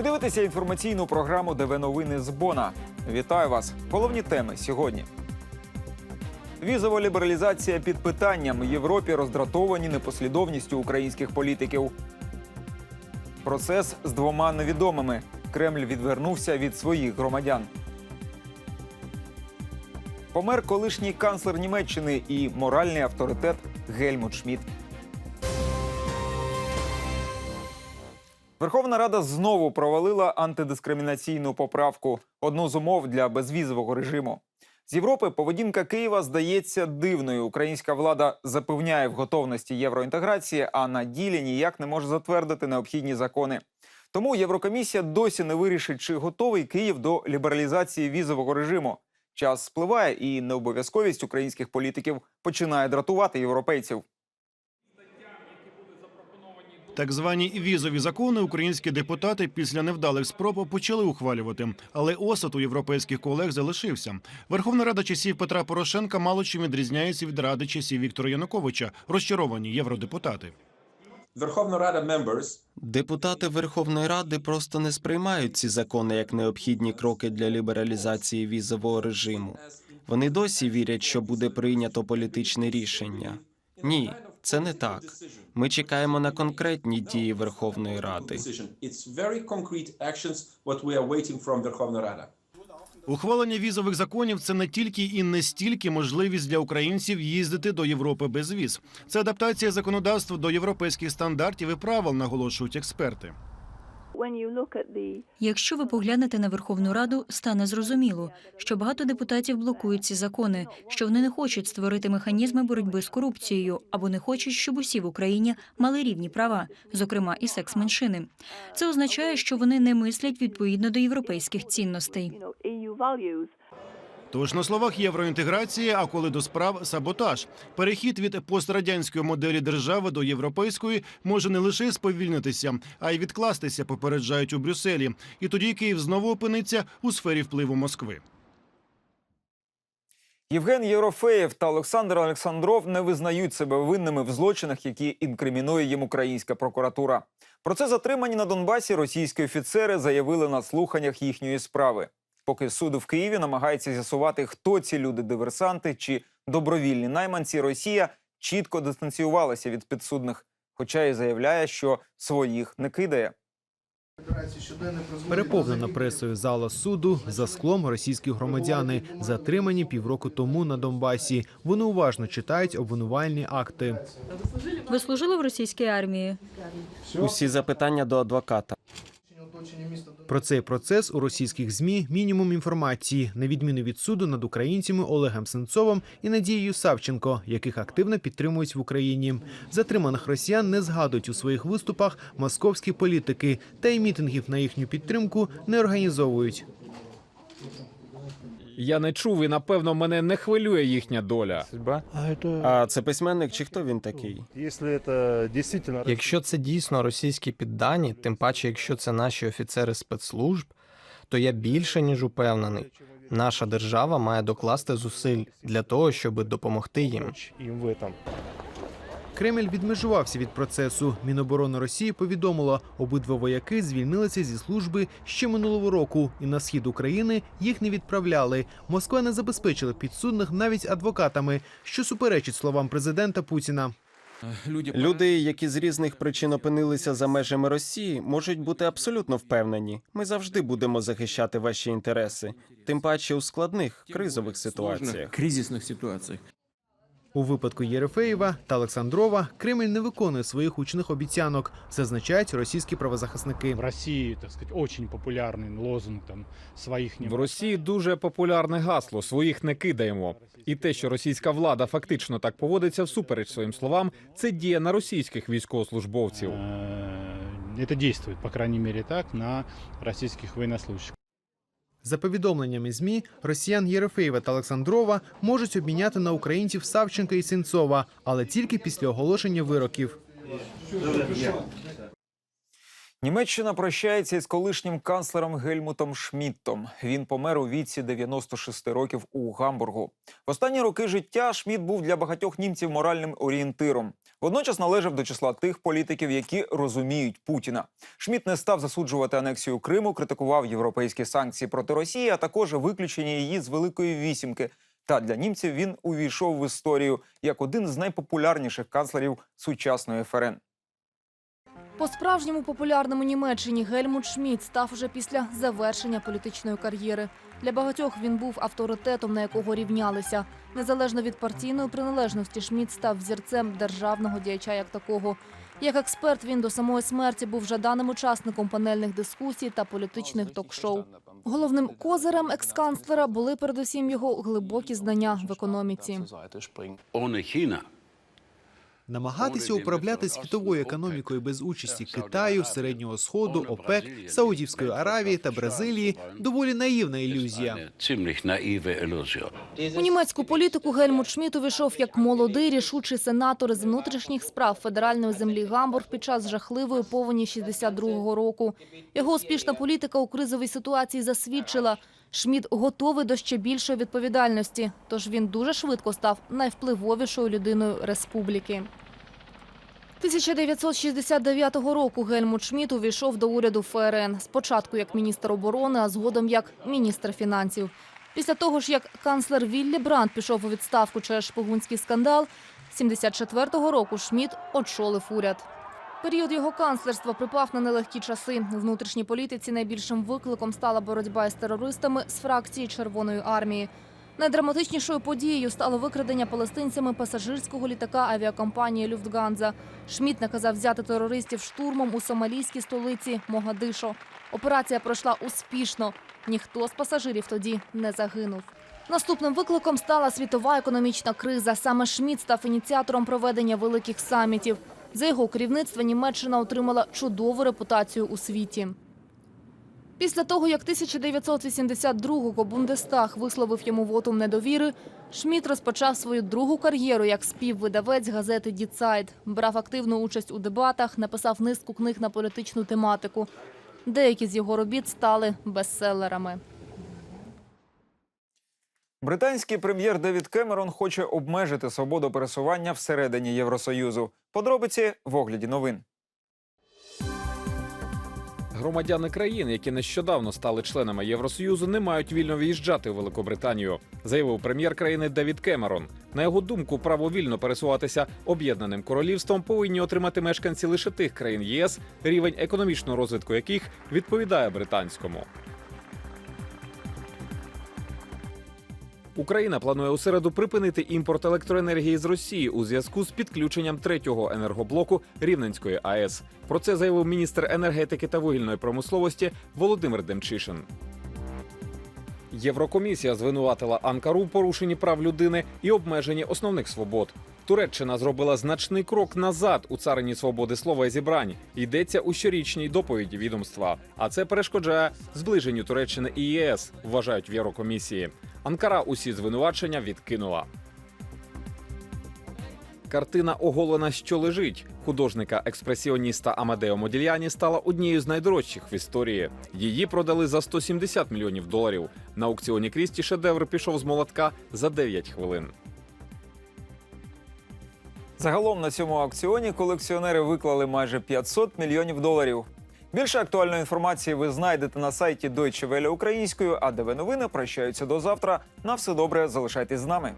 Ви дивитеся інформаційну програму ДВ Новини з Бона. Вітаю вас. Головні теми сьогодні. Візова лібералізація під питанням. Європі роздратовані непослідовністю українських політиків. Процес з двома невідомими. Кремль відвернувся від своїх громадян. Помер колишній канцлер Німеччини і моральний авторитет Гельмут Шмідт. Верховна Рада знову провалила антидискримінаційну поправку одну з умов для безвізового режиму. З Європи поведінка Києва здається дивною. Українська влада запевняє в готовності євроінтеграції, а на ділі ніяк не може затвердити необхідні закони. Тому Єврокомісія досі не вирішить, чи готовий Київ до лібералізації візового режиму. Час спливає, і необов'язковість українських політиків починає дратувати європейців. Так звані візові закони українські депутати після невдалих спроб почали ухвалювати, але осад у європейських колег залишився. Верховна Рада часів Петра Порошенка мало чим відрізняється від ради часів Віктора Януковича. Розчаровані євродепутати. Верховна Рада members Депутати Верховної Ради просто не сприймають ці закони як необхідні кроки для лібералізації візового режиму. Вони досі вірять, що буде прийнято політичне рішення. Ні, це не так. Ми чекаємо на конкретні дії Верховної Ради. Ухвалення візових законів це не тільки і не стільки можливість для українців їздити до Європи без віз. Це адаптація законодавства до європейських стандартів і правил, наголошують експерти. Якщо ви поглянете на Верховну Раду, стане зрозуміло, що багато депутатів блокують ці закони, що вони не хочуть створити механізми боротьби з корупцією або не хочуть, щоб усі в Україні мали рівні права, зокрема і секс-меншини. Це означає, що вони не мислять відповідно до європейських цінностей. Тож на словах євроінтеграції, а коли до справ саботаж. Перехід від пострадянської моделі держави до європейської може не лише сповільнитися, а й відкластися, попереджають у Брюсселі. І тоді Київ знову опиниться у сфері впливу Москви. Євген Єрофеєв та Олександр Олександров не визнають себе винними в злочинах, які інкримінує їм українська прокуратура. Про це затримані на Донбасі російські офіцери заявили на слуханнях їхньої справи. Поки суд в Києві намагається з'ясувати, хто ці люди диверсанти чи добровільні найманці, Росія чітко дистанціювалася від підсудних, хоча й заявляє, що своїх не кидає. Переповнена пресою зала суду за склом російські громадяни, затримані півроку тому на Донбасі. Вони уважно читають обвинувальні акти. Ви служили в російській армії? Усі запитання до адвоката. Про цей процес у російських змі мінімум інформації, на відміну від суду над українцями Олегом Сенцовим і Надією Савченко, яких активно підтримують в Україні. Затриманих росіян не згадують у своїх виступах московські політики, та й мітингів на їхню підтримку не організовують. Я не чув і напевно мене не хвилює їхня доля. А А це письменник чи хто він такий? Якщо це дійсно російські піддані, тим паче, якщо це наші офіцери спецслужб, то я більше ніж упевнений, наша держава має докласти зусиль для того, щоб допомогти їм. Кремль відмежувався від процесу. Міноборони Росії повідомило, обидва вояки звільнилися зі служби ще минулого року, і на схід України їх не відправляли. Москва не забезпечила підсудних навіть адвокатами, що суперечить словам президента Путіна. Люди, які з різних причин опинилися за межами Росії, можуть бути абсолютно впевнені. Ми завжди будемо захищати ваші інтереси, тим паче у складних кризових ситуаціях. кризисных ситуациях. У випадку Єрефеєва та Олександрова Кремль не виконує своїх учених обіцянок, зазначають російські правозахисники. В России, так сказать, очень популярный лозунг там своих не В Росії дуже популярне гасло своїх не кидаємо. І те, що російська влада фактично так поводиться всупереч своїм словам, це діє на російських військовослужбовців. Э, Это действует, по крайней мере, так на российских военнослужащих. За повідомленнями ЗМІ, росіян Єрофеєва та Олександрова можуть обміняти на українців Савченка і Сенцова, але тільки після оголошення вироків. Німеччина прощається із колишнім канцлером Гельмутом Шмідтом. Він помер у віці 96 років у Гамбургу. В останні роки життя Шмідт був для багатьох німців моральним орієнтиром. Водночас належав до числа тих політиків, які розуміють Путіна. Шміт не став засуджувати анексію Криму, критикував європейські санкції проти Росії, а також виключення її з Великої вісімки. Та для німців він увійшов в історію як один з найпопулярніших канцлерів сучасної ФРН. По-справжньому популярним у Німеччині Гельмут Шмідт став уже після завершення політичної кар'єри. Для багатьох він був авторитетом, на якого рівнялися. Незалежно від партійної приналежності, Шмідт став взірцем державного діяча як такого. Як експерт, він до самої смерті був жаданим учасником панельних дискусій та політичних ток-шоу. Головним козирем екс-канцлера були передусім його глибокі знання в економіці. Намагатися управляти світовою економікою без участі Китаю, Середнього Сходу, ОПЕК, Саудівської Аравії та Бразилії доволі наївна ілюзія. У німецьку політику Гельмут Шмідт увійшов як молодий рішучий сенатор з внутрішніх справ федеральної землі Гамбург під час жахливої повені 62-го року. Його успішна політика у кризовій ситуації засвідчила. Шмідт готовий до ще більшої відповідальності, тож він дуже швидко став найвпливовішою людиною республіки. 1969 року Гельмут Шмідт увійшов до уряду ФРН. Спочатку як міністр оборони, а згодом як міністр фінансів. Після того ж, як канцлер Віллі Брандт пішов у відставку через шпигунський скандал, 74-го року Шмідт очолив уряд. Період його канцлерства припав на нелегкі часи. У внутрішній політиці найбільшим викликом стала боротьба із терористами з фракції Червоної армії. Найдраматичнішою подією стало викрадення палестинцями пасажирського літака авіакомпанії Люфтганза. Шмідт наказав взяти терористів штурмом у сомалійській столиці Могадишо. Операція пройшла успішно. Ніхто з пасажирів тоді не загинув. Наступним викликом стала світова економічна криза. Саме Шмідт став ініціатором проведення великих самітів. За його керівництва Німеччина отримала чудову репутацію у світі. Після того, як 1982-го Бундестаг висловив йому вотум недовіри, Шмідт розпочав свою другу кар'єру як співвидавець газети «Діцайд». Брав активну участь у дебатах, написав низку книг на політичну тематику. Деякі з його робіт стали бестселерами. Британський прем'єр Девід Кемерон хоче обмежити свободу пересування всередині Євросоюзу. Подробиці в огляді новин. Громадяни країн, які нещодавно стали членами Євросоюзу, не мають вільно в'їжджати у Великобританію, заявив прем'єр країни Девід Кемерон. На його думку, право вільно пересуватися об'єднаним королівством повинні отримати мешканці лише тих країн ЄС, рівень економічного розвитку яких відповідає британському. Україна планує у середу припинити імпорт електроенергії з Росії у зв'язку з підключенням третього енергоблоку Рівненської АЕС. Про це заявив міністр енергетики та вугільної промисловості Володимир Демчишин. Єврокомісія звинуватила Анкару в порушенні прав людини і обмеженні основних свобод. Туреччина зробила значний крок назад у царині свободи слова і зібрань. Йдеться у щорічній доповіді відомства. А це перешкоджає зближенню Туреччини і ЄС, вважають в Єврокомісії. Анкара усі звинувачення відкинула. Картина Оголена, що лежить художника експресіоніста Амадео Модільяні стала однією з найдорожчих в історії. Її продали за 170 мільйонів доларів. На аукціоні Крісті шедевр пішов з молотка за 9 хвилин. Загалом на цьому аукціоні колекціонери виклали майже 500 мільйонів доларів. Більше актуальної інформації ви знайдете на сайті Deutsche Welle українською, а ДВ новини прощаються до завтра. На все добре, залишайтесь з нами.